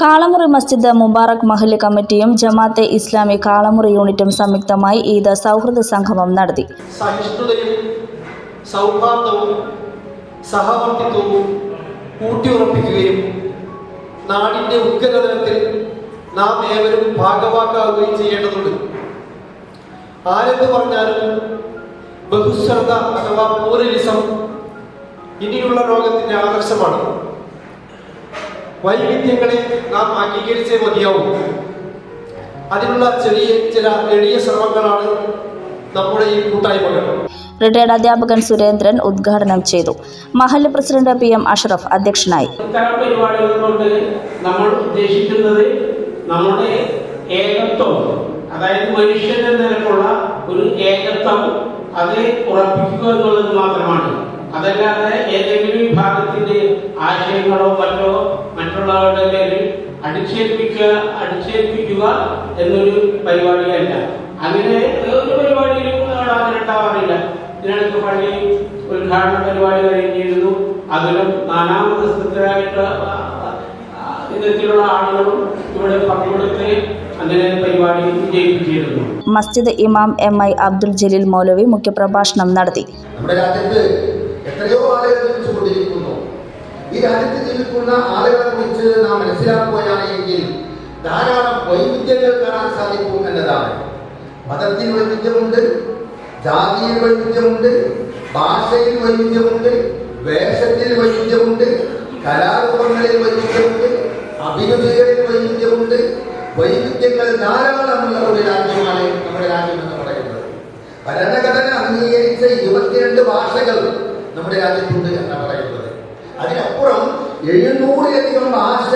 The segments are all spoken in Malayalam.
കാളമുറി മസ്ജിദ് മുബാറക് മഹൽ കമ്മിറ്റിയും ജമാഅത്തെ ഇസ്ലാമി കാളമുറി യൂണിറ്റും സംയുക്തമായി ഈദ് സൗഹൃദ സംഗമം നടത്തി. സഹിഷ്ണുതയും സൗഹാർദ്ദവും സഹവർത്തിത്വവും ഊട്ടിയുറപ്പിക്കുകയും നാടിന്റെ ഉദ്ഗതനത്തിൽ നാം ഏവരും ഭാഗവാക്കാവുകയും ചെയ്യേണ്ടതുണ്ട്. ആരെന്ന് പറഞ്ഞാലും ബഹുശ്രദ്ധ അഥവാ പ്ലൂറലിസം ഇനിയുള്ള ലോകത്തിന്റെ ആദർശമാണ് വൈവിധ്യങ്ങളെ നാം അംഗീകരിച്ചേ മതിയാവും. അതിനുള്ള ചെറിയ ചില എളിയ ശ്രമങ്ങളാണ് നമ്മുടെ ഈ കൂട്ടായ്മകൾ. റിട്ടയർഡ് അധ്യാപകൻ സുരേന്ദ്രൻ ഉദ്ഘാടനം ചെയ്തു. മഹല്ല് പ്രസിഡന്റ് പി എം അഷ്റഫ് അധ്യക്ഷനായി. ഇത്തരം പരിപാടികൾ കൊണ്ട് നമ്മൾ ഉദ്ദേശിക്കുന്നത് നമ്മുടെ ഏകത്വം അതായത് മനുഷ്യന്റെ നിലക്കുള്ള ഒരു ഏകത്വം അത് ഉറപ്പിക്കുക എന്നുള്ളത് മാത്രമാണ്. അതല്ലാതെ ഏതെങ്കിലും വിഭാഗത്തിന്റെ ആശയങ്ങളോ മറ്റോ മറ്റുള്ളവരുടെ പേരിൽ അടിച്ചേൽപ്പിക്കുക അടിച്ചേൽപ്പിക്കുക എന്നൊരു പരിപാടിയല്ല. അങ്ങനെ ഒരു പരിപാടിയിലും അങ്ങനെ ഉണ്ടാവാറില്ല ഇതിനടുത്ത് പള്ളി ഉദ്ഘാടന പരിപാടി കഴിഞ്ഞിരുന്നു. അതിലും നാനാമതസ്ഥരായിട്ട് വിധത്തിലുള്ള ആളുകളും ഇവിടെ പങ്കെടുത്ത് അങ്ങനെ പരിപാടി വിജയിപ്പിച്ചിരുന്നു. മസ്ജിദ് ഇമാം എം ഐ അബ്ദുൽ ജലീൽ മൗലവി മുഖ്യപ്രഭാഷണം നടത്തി. നമ്മുടെ രാജ്യത്ത് എത്രയോ ആളുകൾ ജീവിച്ചുകൊണ്ടിരിക്കുന്നു ഈ രാജ്യത്ത് ജീവിക്കുന്ന ആളുകളെ കുറിച്ച് നാം മനസ്സിലാക്കുകയാണ് എങ്കിൽ ധാരാളം വൈവിധ്യങ്ങൾ കാണാൻ സാധിക്കും എന്നതാണ്. മതത്തിൽ വൈവിധ്യമുണ്ട് ജാതിയിൽ വൈവിധ്യമുണ്ട് ഭാഷയിൽ വൈവിധ്യമുണ്ട് വേഷത്തിൽ വൈവിധ്യമുണ്ട് കലാരൂപങ്ങളിൽ വൈവിധ്യമുണ്ട് അഭിരുചികളിൽ വൈവിധ്യമുണ്ട്. വൈവിധ്യങ്ങൾ ധാരാളമുള്ള ഒരു രാജ്യമാണ് നമ്മുടെ രാജ്യം എന്ന് പറയുന്നത്. ഭരണഘടന അംഗീകരിച്ച ഇരുപത്തിരണ്ട് ഭാഷകൾ നമ്മുടെ രാജ്യത്തുണ്ട് എന്നാണ് പറയുന്നത്. അതിനപ്പുറം എഴുന്നൂറിലധികം ഭാഷ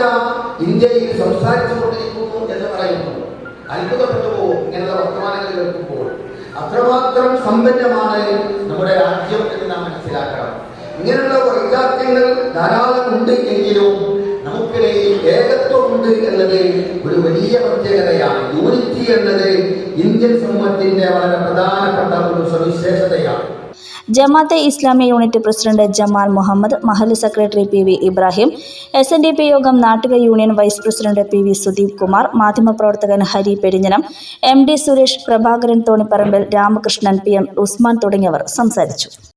ഇന്ത്യയിൽ സംസാരിച്ചു കൊണ്ടിരിക്കുന്നു എന്ന് പറയുന്നു. അത്ഭുതപ്പെട്ടു പോകും ഇങ്ങനെയുള്ള വർത്തമാനങ്ങൾ കേൾക്കുമ്പോൾ അത്രമാത്രം സമ്പന്നമാണ് നമ്മുടെ രാജ്യം എന്ന് നാം മനസ്സിലാക്കണം. ഇങ്ങനെയുള്ള വൈജാത്യങ്ങൾ ധാരാളം ഉണ്ട് എങ്കിലും നമുക്കിടയിൽ ഏകത്വമുണ്ട് എന്നത് ഒരു വലിയ പ്രത്യേകതയാണ്. യൂണിറ്റി എന്നത് ഇന്ത്യൻ സമൂഹത്തിന്റെ വളരെ പ്രധാനപ്പെട്ട ഒരു സവിശേഷതയാണ്. Jamaat-e Islami unit president Jamal Muhammad Mahal secretary P V Ibrahim S N D P യോഗം Nattika union vice president P V Sudeep Kumar മാധ്യമപ്രവർത്തകൻ Hari Perinjanam M D Suresh Prabhakaran Thoniparambil Ramakrishnan P M Usman തുടങ്ങിയവർ സംസാരിച്ചു.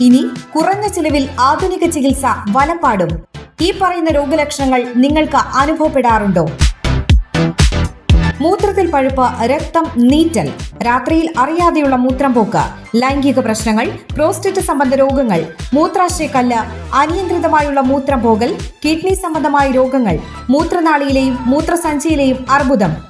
ഇനി കുറഞ്ഞ ചിലവിൽ ആധുനിക ചികിത്സ വലപ്പാടും. ഈ പറയുന്ന രോഗലക്ഷണങ്ങൾ നിങ്ങൾക്ക് അനുഭവപ്പെടാറുണ്ടോ? മൂത്രത്തിൽ പഴുപ്പ് രക്തം നീറ്റൽ. രാത്രിയിൽ അറിയാതെയുള്ള മൂത്രം പോക്ക് ലൈംഗിക പ്രശ്നങ്ങൾ പ്രോസ്റ്റേറ്റ് സംബന്ധ രോഗങ്ങൾ മൂത്രാശയക്കല്ല് അനിയന്ത്രിതമായുള്ള മൂത്രം പോകൽ കിഡ്നി സംബന്ധമായ രോഗങ്ങൾ മൂത്രനാളിയിലെയും മൂത്രസഞ്ചിയിലെയും അർബുദം